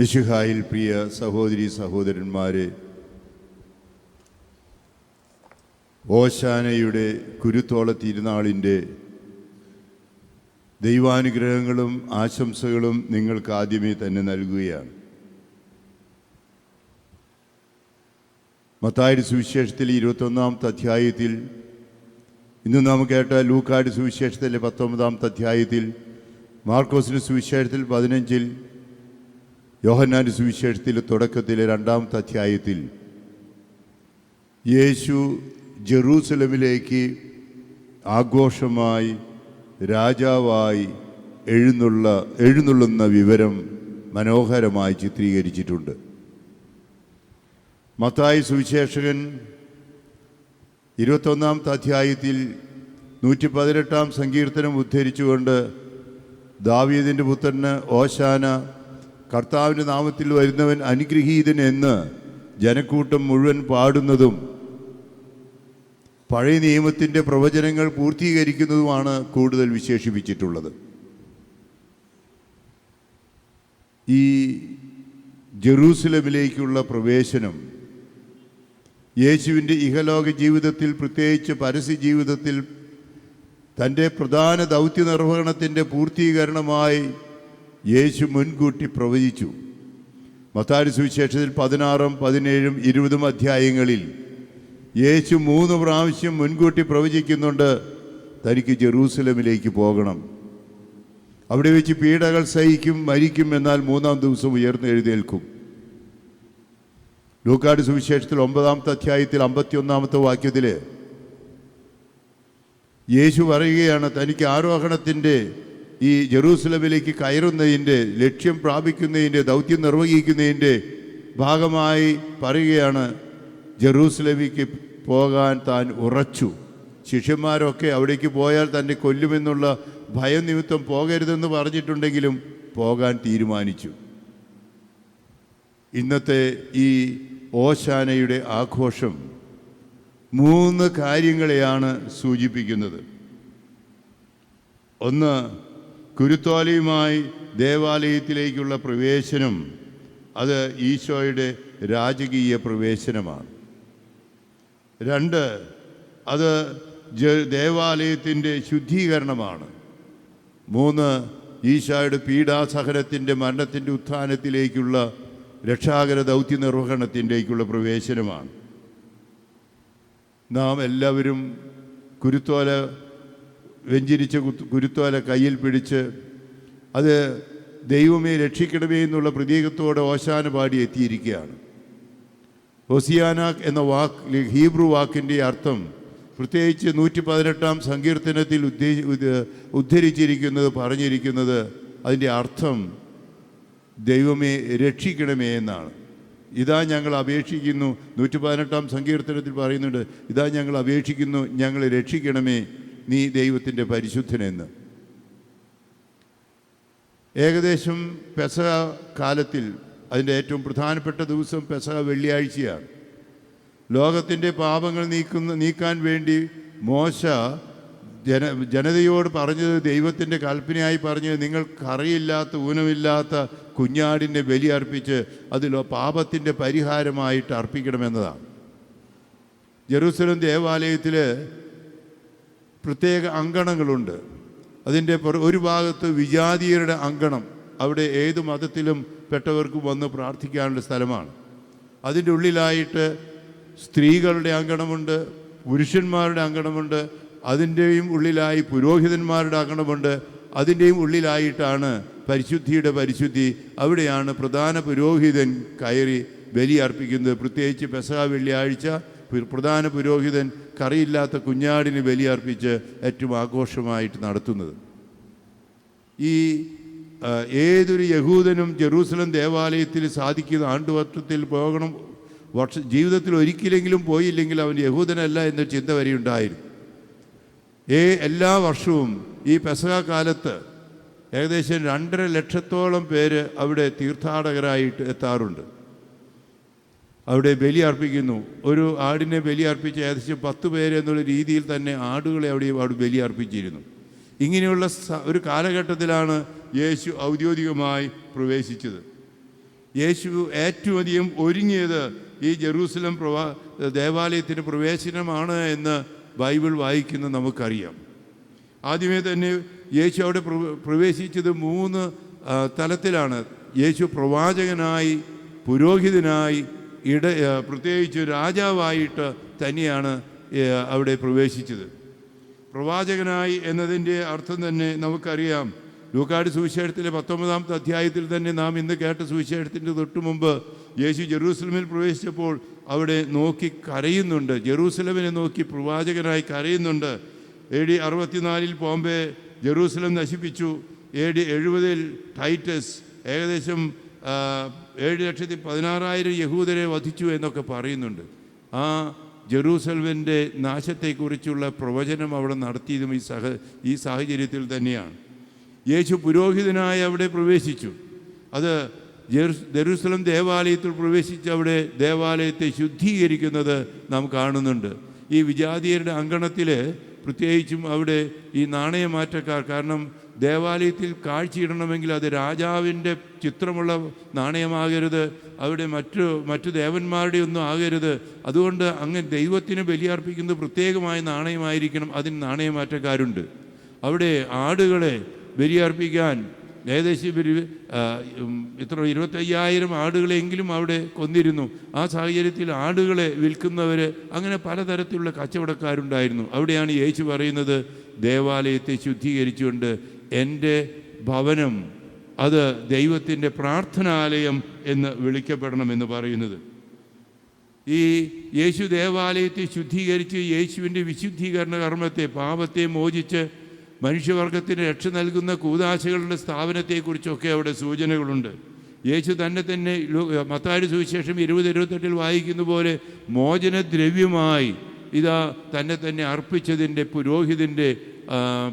മിശുഹായിൽ പ്രിയ സഹോദരി സഹോദരന്മാരെ ഓശാനയുടെ കുരുത്തോള തിരുനാളിന്റെ ദൈവാനുഗ്രഹങ്ങളും ആശംസകളും നിങ്ങൾക്ക് ആദ്യമേ തന്നെ നൽകുകയാണ്. മത്തായുടെ സുവിശേഷത്തിൽ ഇരുപത്തൊന്നാമത്തെ അധ്യായത്തിൽ ഇന്ന് നാം കേട്ട ലൂക്കാട് സുവിശേഷത്തിലെ പത്തൊമ്പതാമത്തെ അധ്യായത്തിൽ മാർക്കോസിന്റെ സുവിശേഷത്തിൽ പതിനഞ്ചിൽ യോഹന്നാന്റെ സുവിശേഷത്തിൽ തുടക്കത്തിലെ രണ്ടാമത്തെ അധ്യായത്തിൽ യേശു ജെറൂസലമിലേക്ക് ആഘോഷമായി രാജാവായി എഴുന്നള്ള എഴുന്നള്ളുന്ന വിവരം മനോഹരമായി ചിത്രീകരിച്ചിട്ടുണ്ട്. മത്തായി സുവിശേഷകൻ ഇരുപത്തൊന്നാമത്തെ അധ്യായത്തിൽ നൂറ്റി പതിനെട്ടാം സങ്കീർത്തനം ഉദ്ധരിച്ചുകൊണ്ട് ദാവീദിന്റെ പുത്രന് ഓശാന കർത്താവിന്റെ നാമത്തിൽ വരുന്നവൻ അനുഗ്രഹീതൻ എന്ന് ജനക്കൂട്ടം മുഴുവൻ പാടുന്നതും പഴയ നിയമത്തിന്റെ പ്രവചനങ്ങൾ പൂർത്തീകരിക്കുന്നതുമാണ് കൂടുതൽ വിശേഷിപ്പിച്ചിട്ടുള്ളത്. ഈ ജെറൂസലമിലേക്കുള്ള പ്രവേശനം യേശുവിന്റെ ഇഹലോക ജീവിതത്തിൽ പ്രത്യേകിച്ച് പരസ്യ ജീവിതത്തിൽ തന്റെ പ്രധാന ദൗത്യ നിർവഹണത്തിന്റെ പൂർത്തീകരണമായി യേശു മുൻകൂട്ടി പ്രവചിച്ചു. മത്താരി സുവിശേഷത്തിൽ പതിനാറും പതിനേഴും ഇരുപതും അധ്യായങ്ങളിൽ യേശു മൂന്ന് പ്രാവശ്യം മുൻകൂട്ടി പ്രവചിക്കുന്നുണ്ട് തനിക്ക് ജെറൂസലമിലേക്ക് പോകണം. അവിടെ വെച്ച് പീഡകൾ സഹിക്കും മരിക്കും എന്നാൽ മൂന്നാം ദിവസം ഉയർന്നു എഴുന്നേൽക്കും. ലൂക്കാട് സുവിശേഷത്തിൽ ഒമ്പതാമത്തെ അധ്യായത്തിൽ അമ്പത്തിയൊന്നാമത്തെ വാക്യത്തിൽ യേശു പറയുകയാണ് തനിക്ക് ആരോഹണത്തിന്റെ ഈ ജെറൂസലമിലേക്ക് കയറുന്നതിന്റെ ലക്ഷ്യം പ്രാപിക്കുന്നതിന്റെ ദൗത്യം നിർവഹിക്കുന്നതിന്റെ ഭാഗമായി പറയുകയാണ് ജെറൂസലമിക്ക് പോകാൻ താൻ ഉറച്ചു. ശിഷ്യന്മാരൊക്കെ അവിടേക്ക് പോയാൽ തന്നെ കൊല്ലുമെന്നുള്ള ഭയം നിമിത്തം പോകരുതെന്ന് പറഞ്ഞിട്ടുണ്ടെങ്കിലും പോകാൻ തീരുമാനിച്ചു. ഇന്നത്തെ ഈ ഓശാനയുടെ ആഘോഷം മൂന്ന് കാര്യങ്ങളെയാണ് സൂചിപ്പിക്കുന്നത്. ഒന്ന് കുരുത്തോലയുമായി ദേവാലയത്തിലേക്കുള്ള പ്രവേശനം അത് ഈശോയുടെ രാജകീയ പ്രവേശനമാണ്. രണ്ട് അത് ദേവാലയത്തിന്റെ ശുദ്ധീകരണമാണ്. മൂന്ന് ഈശോയുടെ പീഡാസഹനത്തിന്റെ മരണത്തിന്റെ ഉത്ഥാനത്തിലേക്കുള്ള രക്ഷാകര ദൗത്യ നിർവഹണത്തിന്റെക്കുള്ള പ്രവേശനമാണ്. നാം എല്ലാവരും കുരുത്തോല വെഞ്ചിരിച്ച ഗുരുത്വാല കയ്യിൽ പിടിച്ച് അത് ദൈവമേ രക്ഷിക്കണമേ എന്നുള്ള പ്രതീകത്തോടെ ഓശാന പാടി എത്തിയിരിക്കുകയാണ്. ഒസിയാന എന്ന വാക്ക് ഹീബ്രു വാക്കിന്റെ അർത്ഥം പ്രത്യേകിച്ച് നൂറ്റി പതിനെട്ടാം സങ്കീർത്തനത്തിൽ ഉദ്ധരിച്ചിരിക്കുന്നത് പറഞ്ഞിരിക്കുന്നത് അതിന്റെ അർത്ഥം ദൈവമേ രക്ഷിക്കണമേ എന്നാണ്. ഇതാ ഞങ്ങൾ അപേക്ഷിക്കുന്നു നൂറ്റി പതിനെട്ടാം സങ്കീർത്തനത്തിൽ പറയുന്നുണ്ട് ഇതാ ഞങ്ങൾ അപേക്ഷിക്കുന്നു ഞങ്ങളെ രക്ഷിക്കണമേ നീ ദൈവത്തിന്റെ പരിശുദ്ധനെന്ന്. ഏകദേശം പെസഹ കാലത്തിൽ അതിന്റെ ഏറ്റവും പ്രധാനപ്പെട്ട ദിവസം പെസഹ വെള്ളിയാഴ്ചയാണ്. ലോകത്തിന്റെ പാപങ്ങൾ നീക്കുന്ന നീക്കാൻ വേണ്ടി മോശ ജന ജനതയോട് പറഞ്ഞത് ദൈവത്തിന്റെ കൽപ്പനയായി പറഞ്ഞത് നിങ്ങൾ കറിയില്ലാത്ത ഊനമില്ലാത്ത കുഞ്ഞാടിന്റെ ബലി അർപ്പിച്ച് അതിൽ പാപത്തിന്റെ പരിഹാരമായിട്ട് അർപ്പിക്കണമെന്നതാണ്. ജെറൂസലം ദേവാലയത്തിൽ പ്രത്യേക അങ്കണങ്ങളുണ്ട്. അതിന്റെ ഒരു ഭാഗത്ത് വിജാതീയരുടെ അങ്കണം. അവിടെ ഏത് മതത്തിലും പെട്ടവർക്കും വന്ന് പ്രാർത്ഥിക്കാനുള്ള സ്ഥലമാണ്. അതിന്റെ ഉള്ളിലായിട്ട് സ്ത്രീകളുടെ അങ്കണമുണ്ട് പുരുഷന്മാരുടെ അങ്കണമുണ്ട് അതിന്റെയും ഉള്ളിലായി പുരോഹിതന്മാരുടെ അങ്കണമുണ്ട് അതിന്റെയും ഉള്ളിലായിട്ടാണ് പരിശുദ്ധിയുടെ പരിശുദ്ധി. അവിടെയാണ് പ്രധാന പുരോഹിതൻ കയറി ബലി അർപ്പിക്കുന്നത്. പ്രത്യേകിച്ച് പെസഹ വെള്ളിയാഴ്ച പ്രധാന പുരോഹിതൻ കറിയില്ലാത്ത കുഞ്ഞാടിന് ബലി അർപ്പിച്ച് ഏറ്റവും ആഘോഷമായിട്ട് നടത്തുന്നത്. ഈ ഏതൊരു യഹൂദനും ജെറൂസലം ദേവാലയത്തിൽ സാധിക്കുന്ന ആണ്ടുവർഷത്തിൽ പോകണം വർഷ ജീവിതത്തിൽ ഒരിക്കലെങ്കിലും പോയില്ലെങ്കിൽ അവൻ യഹൂദനല്ല എന്ന ചിന്ത വരെ ഉണ്ടായിരുന്നു. ഏ എല്ലാ വർഷവും ഈ പെസക കാലത്ത് ഏകദേശം രണ്ടര ലക്ഷത്തോളം പേര് അവിടെ തീർത്ഥാടകരായിട്ട് എത്താറുണ്ട്. അവിടെ ബലി അർപ്പിക്കുന്നു ഒരു ആടിനെ ബലി അർപ്പിച്ച് ഏകദേശം പത്ത് പേര് എന്നുള്ള രീതിയിൽ തന്നെ ആടുകളെ അവിടെ അവിടെ ബലി അർപ്പിച്ചിരുന്നു ഇങ്ങനെയുള്ള ഒരു കാലഘട്ടത്തിലാണ് യേശു ഔദ്യോഗികമായി പ്രവേശിച്ചത്. യേശു ഏറ്റവും അധികം ഒരുങ്ങിയത് ഈ ജെറൂസലം പ്രവാ ദേവാലയത്തിന്റെ പ്രവേശനമാണ് എന്ന് ബൈബിൾ വായിക്കുന്ന നമുക്കറിയാം. ആദ്യമേ തന്നെ യേശു അവിടെ പ്ര- പ്രവേശിച്ചത് മൂന്ന് തലത്തിലാണ്. യേശു പ്രവാചകനായി പുരോഹിതനായി ഇട പ്രത്യേകിച്ച് രാജാവായിട്ട് തന്നെയാണ് അവിടെ പ്രവേശിച്ചത്. പ്രവാചകനായി എന്നതിന്റെ അർത്ഥം തന്നെ നമുക്കറിയാം. ലൂക്കാട് സുവിശേഷത്തിലെ പത്തൊമ്പതാമത്തെ അധ്യായത്തിൽ തന്നെ നാം ഇന്ന് കേട്ട സുവിശേഷത്തിന്റെ തൊട്ടു മുമ്പ് യേശു ജെറൂസലമിൽ പ്രവേശിച്ചപ്പോൾ അവിടെ നോക്കി കരയുന്നുണ്ട്. ജെറൂസലമിനെ നോക്കി പ്രവാചകനായി കരയുന്നുണ്ട്. എ ഡി അറുപത്തിനാലിൽ ബോംബെ ജെറൂസലം നശിപ്പിച്ചു. എ ഡി എഴുപതിൽ ടൈറ്റസ് ഏകദേശം ഏഴ് ലക്ഷത്തി പതിനാറായിരം യഹൂദരെ വധിച്ചു എന്നൊക്കെ പറയുന്നുണ്ട്. ആ ജെറൂസലമിന്റെ നാശത്തെക്കുറിച്ചുള്ള പ്രവചനം അവിടെ നടത്തിയതും ഈ സഹ ഈ സാഹചര്യത്തിൽ തന്നെയാണ്. യേശു പുരോഹിതനായി അവിടെ പ്രവേശിച്ചു. അത് ജെറു- ജെറൂസലം ദേവാലയത്തിൽ പ്രവേശിച്ച് അവിടെ ദേവാലയത്തെ ശുദ്ധീകരിക്കുന്നത് നാം കാണുന്നുണ്ട്. ഈ വിജാതീയരുടെ അങ്കണത്തിൽ പ്രത്യേകിച്ചും അവിടെ ഈ നാണയമാറ്റക്കാർ കാരണം ദേവാലയത്തിൽ കാഴ്ചയിടണമെങ്കിൽ അത് രാജാവിന്റെ ചിത്രമുള്ള നാണയമാകരുത് അവിടെ മറ്റു മറ്റു ദേവന്മാരുടെ ഒന്നും ആകരുത്. അതുകൊണ്ട് അങ്ങനെ ദൈവത്തിന് ബലിയർപ്പിക്കുന്നത് പ്രത്യേകമായ നാണയമായിരിക്കണം. അതിന് നാണയമാറ്റക്കാരുണ്ട്. അവിടെ ആടുകളെ ബലിയർപ്പിക്കാൻ ഏകദേശം ഇത്ര ഇരുപത്തയ്യായിരം ആടുകളെങ്കിലും അവിടെ കൊന്നിരുന്നു. ആ സാഹചര്യത്തിൽ ആടുകളെ വിൽക്കുന്നവർ അങ്ങനെ പലതരത്തിലുള്ള കച്ചവടക്കാരുണ്ടായിരുന്നു. അവിടെയാണ് യേശു പറയുന്നത് ദേവാലയത്തെ ശുദ്ധീകരിച്ചുകൊണ്ട് എന്റെ ഭവനം അത് ദൈവത്തിന്റെ പ്രാർത്ഥനാലയം എന്ന് വിളിക്കപ്പെടണമെന്ന് പറയുന്നത്. ഈ യേശു ദേവാലയത്തെ ശുദ്ധീകരിച്ച് യേശുവിന്റെ വിശുദ്ധീകരണ കർമ്മത്തെ പാപത്തെ മോചിച്ച് മനുഷ്യവർഗത്തിന് രക്ഷ നൽകുന്ന കൂതാശകളുടെ സ്ഥാപനത്തെക്കുറിച്ചൊക്കെ അവിടെ സൂചനകളുണ്ട്. യേശു തന്നെ തന്നെ മത്താരി സുവിശേഷം ഇരുപത് ഇരുപത്തെട്ടിൽ വായിക്കുന്ന പോലെ മോചനദ്രവ്യമായി ഇതാ തന്നെ തന്നെ അർപ്പിച്ചതിന്റെ പുരോഹിതന്റെ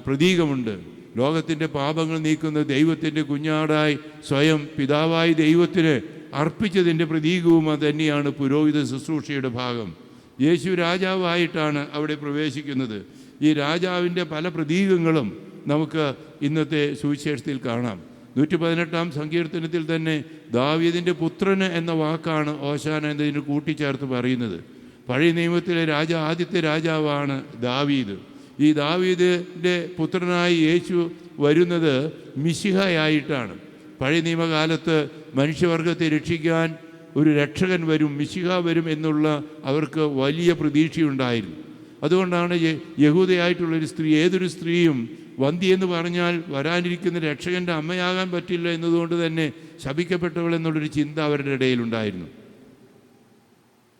പ്രതീകമുണ്ട്. ലോകത്തിന്റെ പാപങ്ങൾ നീക്കുന്ന ദൈവത്തിന്റെ കുഞ്ഞാടായി സ്വയം പിതാവായി ദൈവത്തിന് അർപ്പിച്ചതിന്റെ പ്രതീകവും തന്നെയാണ് പുരോഹിത ശുശ്രൂഷയുടെ ഭാഗം. യേശു രാജാവായിട്ടാണ് അവിടെ പ്രവേശിക്കുന്നത്. ഈ രാജാവിന്റെ പല പ്രതീകങ്ങളും നമുക്ക് ഇന്നത്തെ സുവിശേഷത്തിൽ കാണാം. നൂറ്റി പതിനെട്ടാം സങ്കീർത്തനത്തിൽ തന്നെ ദാവീദിന്റെ പുത്രന് എന്ന വാക്കാണ് ഓശാന എന്നതിന് കൂട്ടിച്ചേർത്ത് പറയുന്നത്. പഴയ നിയമത്തിലെ രാജ ആദ്യത്തെ രാജാവാണ് ദാവീദ്. ഈ ദാവീദിന്റെ പുത്രനായി യേശു വരുന്നത് മിശിഹയായിട്ടാണ്. പഴയ നിയമകാലത്ത് മനുഷ്യവർഗത്തെ രക്ഷിക്കാൻ ഒരു രക്ഷകൻ വരും മിശിഹ വരും എന്നുള്ള അവർക്ക് വലിയ പ്രതീക്ഷയുണ്ടായിരുന്നു. അതുകൊണ്ടാണ് യഹൂദയായിട്ടുള്ളൊരു സ്ത്രീ ഏതൊരു സ്ത്രീയും വന്തി എന്ന് പറഞ്ഞാൽ വരാനിരിക്കുന്ന രക്ഷകന്റെ അമ്മയാകാൻ പറ്റില്ല എന്നതുകൊണ്ട് തന്നെ ശപിക്കപ്പെട്ടവൾ എന്നുള്ളൊരു ചിന്ത അവരുടെ ഇടയിലുണ്ടായിരുന്നു.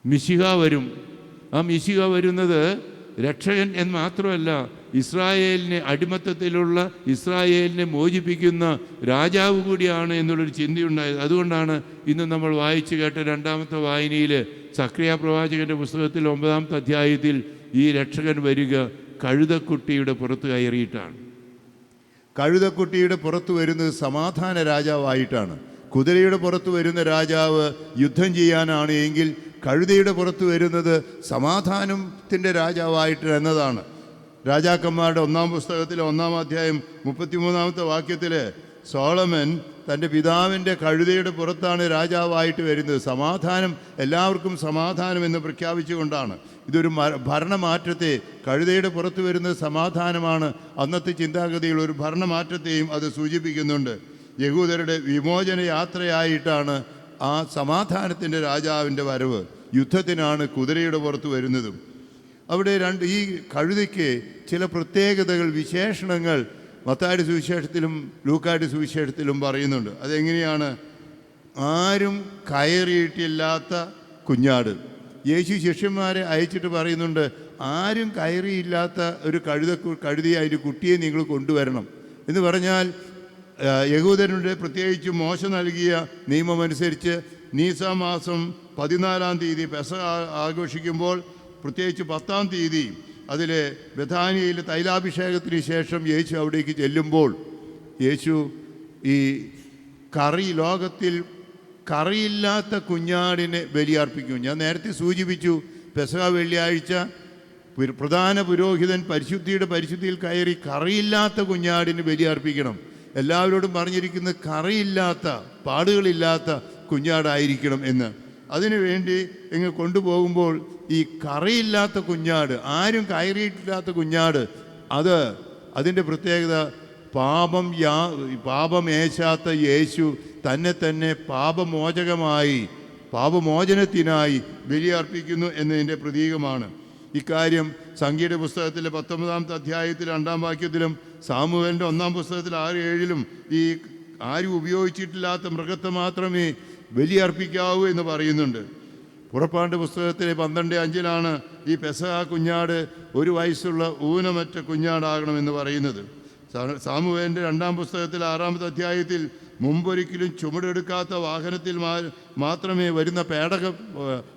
മിശിഹ വരും. ആ മിശിഹ വരുന്നത് രക്ഷകൻ എന്ന് മാത്രമല്ല ഇസ്രായേലിനെ അടിമത്തത്തിലുള്ള ഇസ്രായേലിനെ മോചിപ്പിക്കുന്ന രാജാവ് കൂടിയാണ് എന്നുള്ളൊരു ചിന്തയുണ്ടായത് അതുകൊണ്ടാണ് ഇന്ന് നമ്മൾ വായിച്ചു കേട്ട രണ്ടാമത്തെ വായനയിൽ സക്രിയ പ്രവാചകന്റെ പുസ്തകത്തിൽ ഒമ്പതാമത്തെ അധ്യായത്തിൽ ഈ രക്ഷകൻ വരിക കഴുതക്കുട്ടിയുടെ പുറത്ത് കയറിയിട്ടാണ്. കഴുതക്കുട്ടിയുടെ പുറത്ത് വരുന്നത് സമാധാന രാജാവായിട്ടാണ്. കുതിരയുടെ പുറത്ത് വരുന്ന രാജാവ് യുദ്ധം ചെയ്യാനാണ് എങ്കിൽ കഴുതയുടെ പുറത്ത് വരുന്നത് സമാധാനത്തിന്റെ രാജാവായിട്ട് എന്നതാണ്. രാജാക്കന്മാരുടെ ഒന്നാം പുസ്തകത്തിലെ ഒന്നാം അധ്യായം മുപ്പത്തിമൂന്നാമത്തെ വാക്യത്തിൽ സോളമൻ തന്റെ പിതാവിന്റെ കഴുതയുടെ പുറത്താണ് രാജാവായിട്ട് വരുന്നത്. സമാധാനം എല്ലാവർക്കും സമാധാനം എന്ന് പ്രഖ്യാപിച്ചുകൊണ്ടാണ്. ഇതൊരു ഭരണമാറ്റത്തെ കഴുതയുടെ പുറത്ത് വരുന്ന സമാധാനമാണ്. അന്നത്തെ ചിന്താഗതിയിൽ ഒരു ഭരണമാറ്റത്തെയും അത് സൂചിപ്പിക്കുന്നുണ്ട്. യഹൂദരുടെ വിമോചന യാത്രയായിട്ടാണ് ആ സമാധാനത്തിന്റെ രാജാവിന്റെ വരവ്. യുദ്ധത്തിനാണ് കുതിരയുടെ പുറത്ത് വരുന്നതും. അവിടെ രണ്ട് ഈ കഴുതയ്ക്ക് ചില പ്രത്യേകതകൾ വിശേഷണങ്ങൾ മത്താടി സുവിശേഷത്തിലും ലൂക്കാടി സുവിശേഷത്തിലും പറയുന്നുണ്ട്. അതെങ്ങനെയാണ്? ആരും കയറിയിട്ടില്ലാത്ത കുഞ്ഞാട്. യേശു ശിഷ്യന്മാരെ അയച്ചിട്ട് പറയുന്നുണ്ട് ആരും കയറിയില്ലാത്ത ഒരു കഴുത കഴുതിയ ഒരു കുട്ടിയെ നിങ്ങൾ കൊണ്ടുവരണം. എന്ന് പറഞ്ഞാൽ യഹൂദരുടെ പ്രത്യേകിച്ച് മോശം നൽകിയ നിയമമനുസരിച്ച് നീസ മാസം പതിനാലാം തീയതി പെസ ആഘോഷിക്കുമ്പോൾ പ്രത്യേകിച്ച് പത്താം തീയതി അതിൽ ബഥാനിയയിൽ തൈലാഭിഷേകത്തിന് ശേഷം യേശു അവിടേക്ക് ചെല്ലുമ്പോൾ യേശു ഈ കറി ലോകത്തിൽ കറിയില്ലാത്ത കുഞ്ഞാടിനെ ബലിയർപ്പിക്കും. ഞാൻ നേരത്തെ സൂചിപ്പിച്ചു പെസക വെള്ളിയാഴ്ച പ്രധാന പുരോഹിതൻ പരിശുദ്ധിയുടെ പരിശുദ്ധിയിൽ കയറി കറിയില്ലാത്ത കുഞ്ഞാടിന് ബലിയർപ്പിക്കണം. എല്ലാവരോടും പറഞ്ഞിരിക്കുന്നത് കറിയില്ലാത്ത പാടുകളില്ലാത്ത കുഞ്ഞാടായിരിക്കണം എന്ന്. അതിനുവേണ്ടി ഇങ്ങ് കൊണ്ടുപോകുമ്പോൾ ഈ കറിയില്ലാത്ത കുഞ്ഞാട് ആരും കയറിയിട്ടില്ലാത്ത കുഞ്ഞാട് അത് അതിന്റെ പ്രത്യേകത പാപം യാ പാപമേശാത്ത യേശു തന്നെ തന്നെ പാപമോചകമായി പാപമോചനത്തിനായി ബലിയർപ്പിക്കുന്നു എന്നതിന്റെ പ്രതീകമാണ്. ഇക്കാര്യം സംഗീത പുസ്തകത്തിലെ പത്തൊമ്പതാമത്തെ അധ്യായത്തിൽ രണ്ടാം വാക്യത്തിലും സാമുവലിന്റെ ഒന്നാം പുസ്തകത്തിൽ ആറ് ഏഴിലും ഈ ആരും ഉപയോഗിച്ചിട്ടില്ലാത്ത മൃഗത്തെ മാത്രമേ ബലിയർപ്പിക്കാവൂ എന്ന് പറയുന്നുണ്ട്. പുറപ്പാണ്ട് പുസ്തകത്തിലെ പന്ത്രണ്ട് അഞ്ചിലാണ് ഈ പെസഹ കുഞ്ഞാട് ഒരു വയസ്സുള്ള ഊനമറ്റ കുഞ്ഞാടാകണമെന്ന് പറയുന്നത്. സാമുവേന്റെ രണ്ടാം പുസ്തകത്തിൽ ആറാമത്തെ അധ്യായത്തിൽ മുമ്പൊരിക്കലും ചുമടെടുക്കാത്ത വാഹനത്തിൽ മാത്രമേ വരുന്ന പേടകം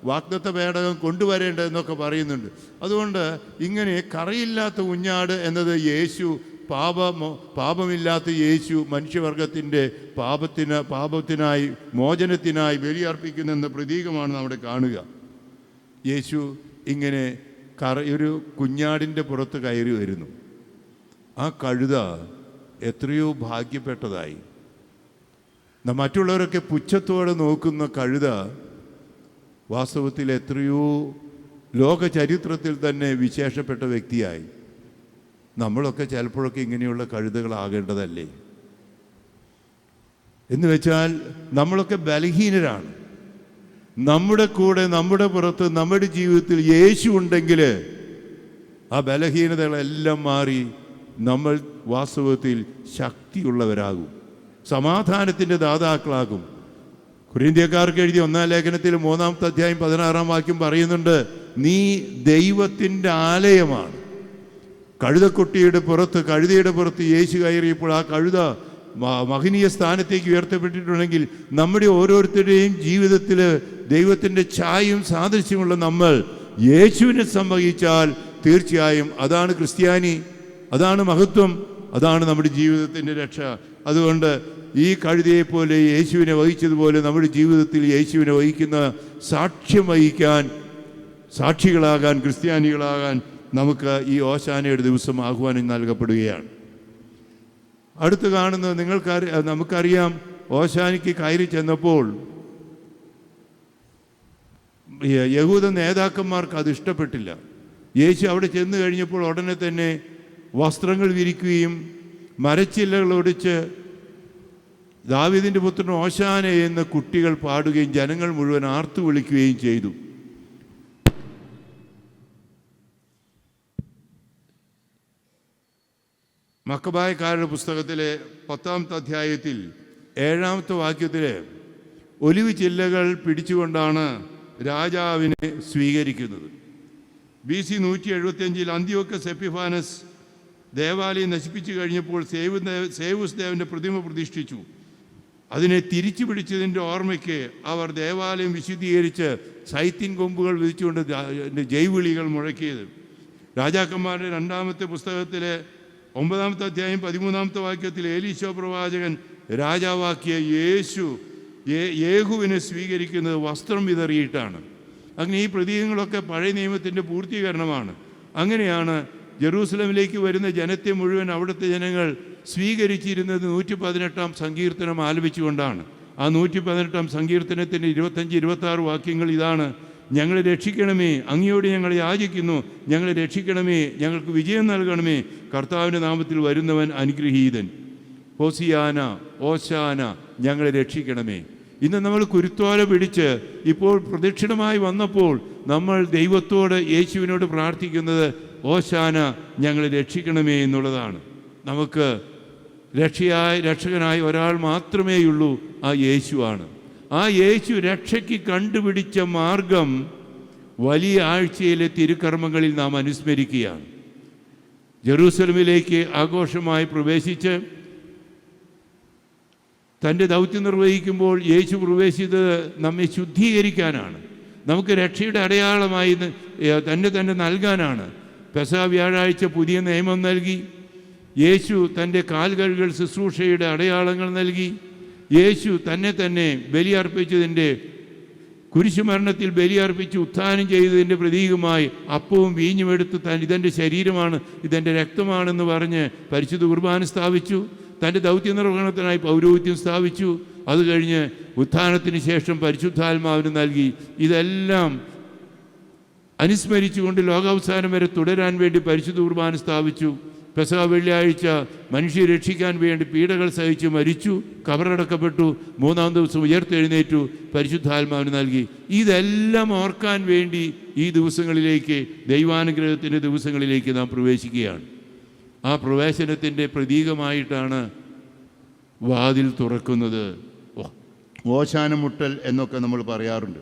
വാഗ്ദത്ത പേടകം കൊണ്ടുവരേണ്ടതെന്നൊക്കെ പറയുന്നുണ്ട്. അതുകൊണ്ട് ഇങ്ങനെ കറിയില്ലാത്ത കുഞ്ഞാട് എന്നത് യേശു പാപമോ പാപമില്ലാത്ത യേശു മനുഷ്യവർഗത്തിന്റെ പാപത്തിന് പാപത്തിനായി മോചനത്തിനായി ബലിയർപ്പിക്കുന്നെന്ന പ്രതീകമാണ് നമ്മുടെ കാണുക. യേശു ഇങ്ങനെ കറ ഒരു കുഞ്ഞാടിന്റെ പുറത്ത് കയറി വരുന്നു. ആ കഴുത എത്രയോ ഭാഗ്യപ്പെട്ടതായി. മറ്റുള്ളവരൊക്കെ പുച്ഛത്തോടെ നോക്കുന്ന കഴുത വാസ്തവത്തിൽ എത്രയോ ലോക ചരിത്രത്തിൽ തന്നെ വിശേഷപ്പെട്ട വ്യക്തിയായി. നമ്മളൊക്കെ ചിലപ്പോഴൊക്കെ ഇങ്ങനെയുള്ള കഴുതകളാകേണ്ടതല്ലേ? എന്ന് വെച്ചാൽ നമ്മളൊക്കെ ബലഹീനരാണ്. നമ്മുടെ കൂടെ നമ്മുടെ പുറത്ത് നമ്മുടെ ജീവിതത്തിൽ യേശു ഉണ്ടെങ്കിൽ ആ ബലഹീനതകളെല്ലാം മാറി നമ്മൾ വാസ്തവത്തിൽ ശക്തിയുള്ളവരാകും. സമാധാനത്തിന്റെ ദാതാക്കളാകും. കുരീന്ത്യക്കാർക്ക് എഴുതിയ ഒന്നാം ലേഖനത്തിൽ മൂന്നാമത്തെ അധ്യായം പതിനാറാം വാക്യം പറയുന്നുണ്ട് നീ ദൈവത്തിന്റെ ആലയമാണ്. കഴുതക്കുട്ടിയുടെ പുറത്ത് കഴുതയുടെ പുറത്ത് യേശു കയറിയപ്പോൾ ആ കഴുത മഹനീയ സ്ഥാനത്തേക്ക് ഉയർത്തപ്പെട്ടിട്ടുണ്ടെങ്കിൽ നമ്മുടെ ഓരോരുത്തരുടെയും ജീവിതത്തിൽ ദൈവത്തിന്റെ ഛായയും സാദൃശ്യമുള്ള നമ്മൾ യേശുവിനെ സംവഹിച്ചാൽ തീർച്ചയായും അതാണ് ക്രിസ്ത്യാനി അതാണ് മഹത്വം അതാണ് നമ്മുടെ ജീവിതത്തിന്റെ രക്ഷ. അതുകൊണ്ട് ഈ കഴുതയെപ്പോലെ യേശുവിനെ വഹിച്ചതുപോലെ നമ്മുടെ ജീവിതത്തിൽ യേശുവിനെ വഹിക്കുന്ന സാക്ഷ്യം വഹിക്കാൻ സാക്ഷികളാകാൻ ക്രിസ്ത്യാനികളാകാൻ നമുക്ക് ഈ ഓശാനയുടെ ദിവസം ആഹ്വാനം നൽകപ്പെടുകയാണ്. അടുത്ത് കാണുന്നത് നിങ്ങൾക്കറി നമുക്കറിയാം ഓശാനിക്ക് കയറി ചെന്നപ്പോൾ യഹൂദ നേതാക്കന്മാർക്ക് അത് ഇഷ്ടപ്പെട്ടില്ല. യേശു അവിടെ ചെന്ന് കഴിഞ്ഞപ്പോൾ ഉടനെ തന്നെ വസ്ത്രങ്ങൾ വിരിക്കുകയും മരച്ചില്ലകൾ ഒടിച്ച് ദാവിദിന്റെ പുത്രൻ ഓശാന എന്ന് കുട്ടികൾ പാടുകയും ജനങ്ങൾ മുഴുവൻ ആർത്തു വിളിക്കുകയും ചെയ്തു. മക്കബായക്കാരുടെ പുസ്തകത്തിലെ പത്താമത്തെ അധ്യായത്തിൽ ഏഴാമത്തെ വാക്യത്തിൽ ഒലിവ് ചില്ലകൾ പിടിച്ചുകൊണ്ടാണ് രാജാവിനെ സ്വീകരിക്കുന്നത്. ബി സി നൂറ്റി എഴുപത്തിയഞ്ചിൽ അന്ത്യോക്ക സെപ്പിഫാനസ് ദേവാലയം നശിപ്പിച്ചു കഴിഞ്ഞപ്പോൾ സേവ് സേവുസ് ദേവന്റെ പ്രതിമ പ്രതിഷ്ഠിച്ചു. അതിനെ തിരിച്ചു പിടിച്ചതിന്റെ ഓർമ്മയ്ക്ക് അവർ ദേവാലയം വിശുദ്ധീകരിച്ച് സൈത്തിൻ കൊമ്പുകൾ വിധിച്ചുകൊണ്ട് ജൈവിളികൾ മുഴക്കിയത്. രാജാക്കന്മാരുടെ രണ്ടാമത്തെ പുസ്തകത്തിലെ ഒമ്പതാമത്തെ അധ്യായം പതിമൂന്നാമത്തെ വാക്യത്തിൽ ഏലീശോ പ്രവാചകൻ രാജാവാക്കിയ യേശു യേഹുവിനെ സ്വീകരിക്കുന്നത് വസ്ത്രം വിതറിയിട്ടാണ്. അങ്ങനെ ഈ പ്രതീകങ്ങളൊക്കെ പഴയ നിയമത്തിന്റെ പൂർത്തീകരണമാണ്. അങ്ങനെയാണ് ജെറൂസലമിലേക്ക് വരുന്ന ജനത്തെ മുഴുവൻ അവിടുത്തെ ജനങ്ങൾ സ്വീകരിച്ചിരുന്നത് നൂറ്റി പതിനെട്ടാം സങ്കീർത്തനം ആലപിച്ചുകൊണ്ടാണ്. ആ നൂറ്റി പതിനെട്ടാം സങ്കീർത്തനത്തിന്റെ ഇരുപത്തഞ്ച് ഇരുപത്തി ആറ് വാക്യങ്ങൾ ഇതാണ് ഞങ്ങളെ രക്ഷിക്കണമേ. അങ്ങയോട് ഞങ്ങൾ യാചിക്കുന്നു. ഞങ്ങളെ രക്ഷിക്കണമേ. ഞങ്ങൾക്ക് വിജയം നൽകണമേ. കർത്താവിന്റെ നാമത്തിൽ വരുന്നവൻ അനുഗ്രഹീതൻ. ഹോസിയാന ഓശാന ഞങ്ങളെ രക്ഷിക്കണമേ. ഇന്ന് നമ്മൾ കുരുത്തോല പിടിച്ച് ഇപ്പോൾ പ്രദക്ഷിണമായി വന്നപ്പോൾ നമ്മൾ ദൈവത്തോട് യേശുവിനോട് പ്രാർത്ഥിക്കുന്നത് ഓശാന ഞങ്ങളെ രക്ഷിക്കണമേ എന്നുള്ളതാണ്. നമുക്ക് രക്ഷയായ രക്ഷകനായ ഒരാൾ മാത്രമേയുള്ളൂ ആ യേശുവാണ്. ആ യേശു രക്ഷയ്ക്ക് കണ്ടുപിടിച്ച മാർഗം വലിയ ആഴ്ചയിലെ തിരുക്കർമ്മങ്ങളിൽ നാം അനുസ്മരിക്കുകയാണ്. ജെറൂസലമിലേക്ക് ആഘോഷമായി പ്രവേശിച്ച് തന്റെ ദൗത്യം നിർവഹിക്കുമ്പോൾ യേശു പ്രവേശിച്ചത് നമ്മെ ശുദ്ധീകരിക്കാനാണ്. നമുക്ക് രക്ഷയുടെ അടയാളമായി തന്നെ തന്നെ നൽകാനാണ്. പെസ വ്യാഴാഴ്ച പുതിയ നിയമം നൽകി. യേശു തന്റെ കാൽകഴുകൾ ശുശ്രൂഷയുടെ അടയാളങ്ങൾ നൽകി. യേശു തന്നെ തന്നെ ബലിയർപ്പിച്ചതിന്റെ കുരിശുമരണത്തിൽ ബലിയർപ്പിച്ച് ഉത്ഥാനം ചെയ്തതിന്റെ പ്രതീകമായി അപ്പവും വീഞ്ഞും എടുത്ത് താൻ ഇതെന്റെ ശരീരമാണ് ഇതെന്റെ രക്തമാണെന്ന് പറഞ്ഞ് പരിശുദ്ധ കുർബാന സ്ഥാപിച്ചു. തന്റെ ദൗത്യ നിർവഹണത്തിനായി പൗരോഹിത്യം സ്ഥാപിച്ചു. അത് കഴിഞ്ഞ് ഉത്ഥാനത്തിന് ശേഷം പരിശുദ്ധാത്മാവിന് നൽകി. ഇതെല്ലാം അനുസ്മരിച്ചുകൊണ്ട് ലോകാവസാനം വരെ തുടരാൻ വേണ്ടി പരിശുദ്ധ കുർബാന സ്ഥാപിച്ചു. പെസഹ വെള്ളിയാഴ്ച മനുഷ്യരെ രക്ഷിക്കാൻ വേണ്ടി പീഡകൾ സഹിച്ച് മരിച്ചു കബറടക്കപ്പെട്ടു മൂന്നാം ദിവസം ഉയർത്തെഴുന്നേറ്റു പരിശുദ്ധാത്മാവിന് നൽകി. ഇതെല്ലാം ഓർക്കാൻ വേണ്ടി ഈ ദിവസങ്ങളിലേക്ക് ദൈവാനുഗ്രഹത്തിന്റെ ദിവസങ്ങളിലേക്ക് നാം പ്രവേശിക്കുകയാണ്. ആ പ്രവേശനത്തിന്റെ പ്രതീകമായിട്ടാണ് വാതിൽ തുറക്കുന്നത്. ഓശാനമുട്ടൽ എന്നൊക്കെ നമ്മൾ പറയാറുണ്ട്.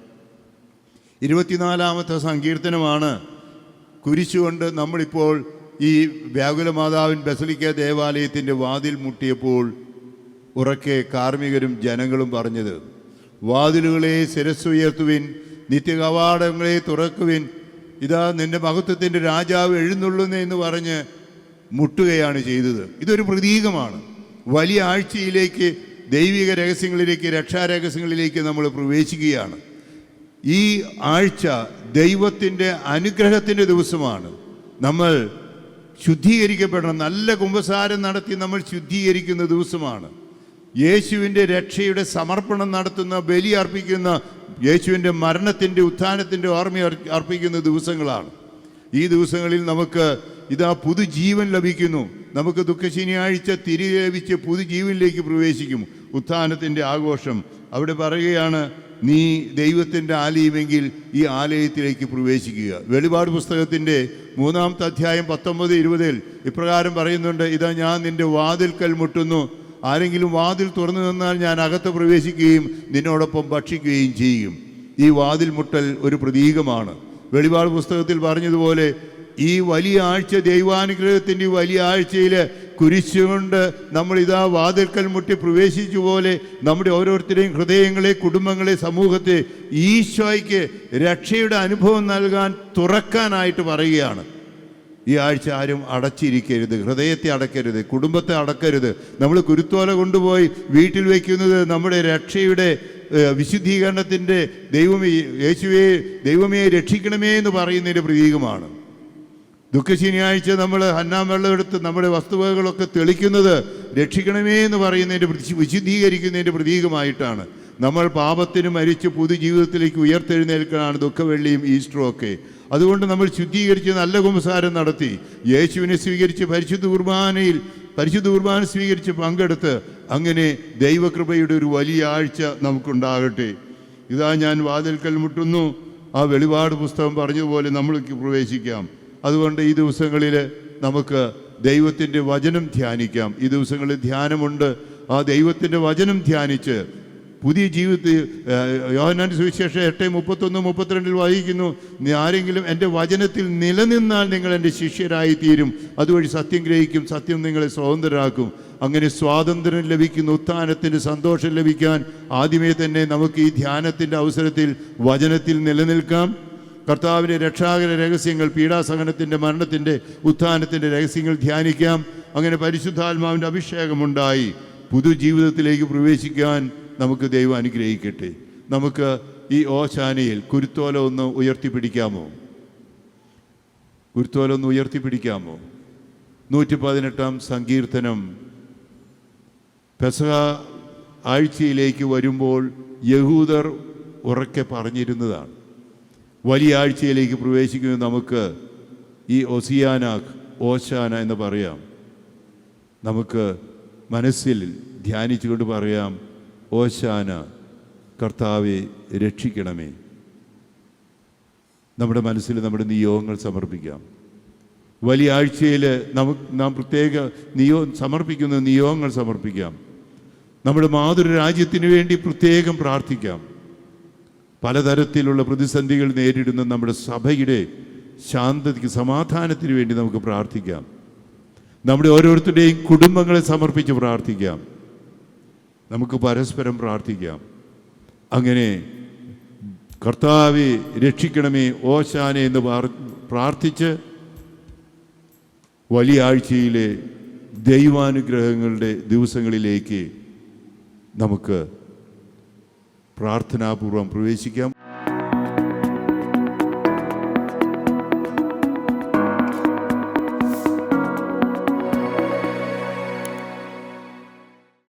ഇരുപത്തിനാലാമത്തെ സങ്കീർത്തനമാണ് കുരിശുകൊണ്ട് നമ്മളിപ്പോൾ ഈ വ്യാകുല മാതാവിൻ ബസലിക്ക ദേവാലയത്തിന്റെ വാതിൽ മുട്ടിയപ്പോൾ ഉറക്കെ കാർമ്മികരും ജനങ്ങളും പറഞ്ഞത് വാതിലുകളെ ശിരസ്സുയർത്തുവിൻ നിത്യകവാടങ്ങളെ തുറക്കുവിൻ. ഇതാ നിന്റെ മഹത്വത്തിന്റെ രാജാവ് എഴുന്നള്ളുന്നു എന്ന് പറഞ്ഞ് മുട്ടുകയാണ് ചെയ്തത്. ഇതൊരു പ്രതീകമാണ്. വലിയ ആഴ്ചയിലേക്ക് ദൈവിക രഹസ്യങ്ങളിലേക്ക് രക്ഷാരഹസ്യങ്ങളിലേക്ക് നമ്മൾ പ്രവേശിക്കുകയാണ്. ഈ ആഴ്ച ദൈവത്തിന്റെ അനുഗ്രഹത്തിന്റെ ദിവസമാണ്. നമ്മൾ ശുദ്ധീകരിക്കപ്പെടണം. നല്ല കുമ്പസാരം നടത്തി നമ്മൾ ശുദ്ധീകരിക്കുന്ന ദിവസമാണ്. യേശുവിന്റെ രക്ഷയുടെ സമർപ്പണം നടത്തുന്ന ബലി അർപ്പിക്കുന്ന യേശുവിന്റെ മരണത്തിന്റെ ഉത്ഥാനത്തിന്റെ ഓർമ്മ അർപ്പിക്കുന്ന ദിവസങ്ങളാണ്. ഈ ദിവസങ്ങളിൽ നമുക്ക് ഇതാ പുതുജീവൻ ലഭിക്കുന്നു. നമുക്ക് ദുഃഖശനിയാഴ്ച തിരികെ ലഭിച്ച് പുതുജീവനിലേക്ക് പ്രവേശിക്കും. ഉത്ഥാനത്തിന്റെ ആഘോഷം. അവിടെ പറയുകയാണ് നീ ദൈവത്തിന്റെ ആലയമെങ്കിൽ ഈ ആലയത്തിലേക്ക് പ്രവേശിക്കുക. വെളിപാട് പുസ്തകത്തിന്റെ മൂന്നാമത്തെ അധ്യായം പത്തൊമ്പത് ഇരുപതിൽ ഇപ്രകാരം പറയുന്നുണ്ട് ഇതാ ഞാൻ നിന്റെ വാതിൽക്കൽ മുട്ടുന്നു. ആരെങ്കിലും വാതിൽ തുറന്നു നിന്നാൽ ഞാൻ അകത്ത് പ്രവേശിക്കുകയും നിന്നോടൊപ്പം ഭക്ഷിക്കുകയും ചെയ്യും. ഈ വാതിൽ മുട്ടൽ ഒരു പ്രതീകമാണ്. വെളിപാട് പുസ്തകത്തിൽ പറഞ്ഞതുപോലെ ഈ വലിയ ആഴ്ച ദൈവാനുഗ്രഹത്തിന്റെ വലിയ ആഴ്ചയിൽ കുരിശുകൊണ്ട് നമ്മൾ ഇതാ വാതിൽക്കൽ മുട്ടി പ്രവേശിച്ചു പോലെ നമ്മുടെ ഓരോരുത്തരെയും ഹൃദയങ്ങളെ കുടുംബങ്ങളെ സമൂഹത്തെ ഈശോയ്ക്ക് രക്ഷയുടെ അനുഭവം നൽകാൻ തുറക്കാനായിട്ട് പറയുകയാണ്. ഈ ആഴ്ച ആരും അടച്ചിരിക്കരുത് ഹൃദയത്തെ അടക്കരുത് കുടുംബത്തെ അടക്കരുത്. നമ്മൾ കുരുത്തോല കൊണ്ടുപോയി വീട്ടിൽ വയ്ക്കുന്നത് നമ്മുടെ രക്ഷയുടെ വിശുദ്ധീകരണത്തിന്റെ ദൈവമേ യേശുവേ ദൈവമേ രക്ഷിക്കണമേ എന്ന് പറയുന്നതിന്റെ പ്രതീകമാണ്. ദുഃഖശനിയാഴ്ച നമ്മൾ ഹന്നാം വെള്ളം എടുത്ത് നമ്മുടെ വസ്തുവകകളൊക്കെ തെളിക്കുന്നത് രക്ഷിക്കണമേ എന്ന് പറയുന്നതിന്റെ പ്രതി- വിശുദ്ധീകരിക്കുന്നതിന്റെ പ്രതീകമായിട്ടാണ്. നമ്മൾ പാപത്തിന് മരിച്ച് പുതുജീവിതത്തിലേക്ക് ഉയർത്തെഴുന്നേൽക്കാനാണ് ദുഃഖവെള്ളിയും ഈസ്റ്ററും ഒക്കെ. അതുകൊണ്ട് നമ്മൾ ശുദ്ധീകരിച്ച് നല്ല കുമ്പസാരം നടത്തി. യേശുവിനെ സ്വീകരിച്ച് പരിശുദ്ധ കുർബാനയിൽ പരിശുദ്ധ കുർബാന സ്വീകരിച്ച് പങ്കെടുത്ത് അങ്ങനെ ദൈവകൃപയുടെ ഒരു വലിയ ആഴ്ച നമുക്കുണ്ടാകട്ടെ. ഇതാ ഞാൻ വാതിൽക്കൽ മുട്ടുന്നു. ആ വെളിപാട് പുസ്തകം പറഞ്ഞതുപോലെ നമ്മൾക്ക് പ്രവേശിക്കാം. അതുകൊണ്ട് ഈ ദിവസങ്ങളിൽ നമുക്ക് ദൈവത്തിന്റെ വചനം ധ്യാനിക്കാം. ഈ ദിവസങ്ങളിൽ ധ്യാനമുണ്ട്. ആ ദൈവത്തിന്റെ വചനം ധ്യാനിച്ച് പുതിയ ജീവിതത്തിൽ യോഹനാൻ സുവിശേഷം എട്ട് മുപ്പത്തൊന്ന് മുപ്പത്തിരണ്ടിൽ വായിക്കുന്നു "നീ ആരെങ്കിലും എന്റെ വചനത്തിൽ നിലനിന്നാൽ നിങ്ങൾ എന്റെ ശിഷ്യരായി തീരും അതുവഴി സത്യം ഗ്രഹിക്കും സത്യം നിങ്ങളെ സ്വതന്ത്രരാക്കും. അങ്ങനെ സ്വാതന്ത്ര്യം ലഭിക്കുന്ന ഉത്ഥാനത്തിന്റെ സന്തോഷം ലഭിക്കാൻ ആദ്യമേ തന്നെ നമുക്ക് ഈ ധ്യാനത്തിന്റെ അവസരത്തിൽ വചനത്തിൽ നിലനിൽക്കാം. കർത്താവിന്റെ രക്ഷാകര രഹസ്യങ്ങൾ പീഡാസഹനത്തിന്റെ മരണത്തിന്റെ ഉത്ഥാനത്തിന്റെ രഹസ്യങ്ങൾ ധ്യാനിക്കാം. അങ്ങനെ പരിശുദ്ധാത്മാവിന്റെ അഭിഷേകമുണ്ടായി. പുതുജീവിതത്തിലേക്ക് പ്രവേശിക്കാൻ നമുക്ക് ദൈവം അനുഗ്രഹിക്കട്ടെ. നമുക്ക് ഈ ഓശാനയിൽ കുരുത്തോല ഒന്ന് ഉയർത്തിപ്പിടിക്കാമോ? കുരുത്തോല ഒന്ന് ഉയർത്തിപ്പിടിക്കാമോ? നൂറ്റി പതിനെട്ടാം സങ്കീർത്തനം. പെസഹ ആഴ്ചയിലേക്ക് വരുമ്പോൾ യഹൂദർ ഉറക്കെ പറഞ്ഞിരുന്നതാണ്. വലിയ ആഴ്ചയിലേക്ക് പ്രവേശിക്കുന്നത് നമുക്ക് ഈ ഒസിയാന ഓശാന എന്ന് പറയാം. നമുക്ക് മനസ്സിൽ ധ്യാനിച്ചുകൊണ്ട് പറയാം ഓശാന കർത്താവെ രക്ഷിക്കണമേ. നമ്മുടെ മനസ്സിൽ നമ്മുടെ നിയോഗങ്ങൾ സമർപ്പിക്കാം. വലിയ ആഴ്ചയിൽ നമുക്ക് നാം പ്രത്യേക നിയോ സമർപ്പിക്കുന്ന നിയോഗങ്ങൾ സമർപ്പിക്കാം. നമ്മുടെ മാതൃരാജ്യത്തിന് വേണ്ടി പ്രത്യേകം പ്രാർത്ഥിക്കാം. പലതരത്തിലുള്ള പ്രതിസന്ധികൾ നേരിടുന്ന നമ്മുടെ സഭയുടെ ശാന്തതയ്ക്ക് സമാധാനത്തിന് വേണ്ടി നമുക്ക് പ്രാർത്ഥിക്കാം. നമ്മുടെ ഓരോരുത്തരുടെയും കുടുംബങ്ങളെ സമർപ്പിച്ച് പ്രാർത്ഥിക്കാം. നമുക്ക് പരസ്പരം പ്രാർത്ഥിക്കാം. അങ്ങനെ കർത്താവെ രക്ഷിക്കണമേ ഓശാനെ എന്ന് പ്രാർത്ഥിച്ച് വലിയ ആഴ്ചയിലെ ദൈവാനുഗ്രഹങ്ങളുടെ ദിവസങ്ങളിലേക്ക് നമുക്ക് പ്രാർത്ഥനാപൂർവം പ്രവേശിക്കാം.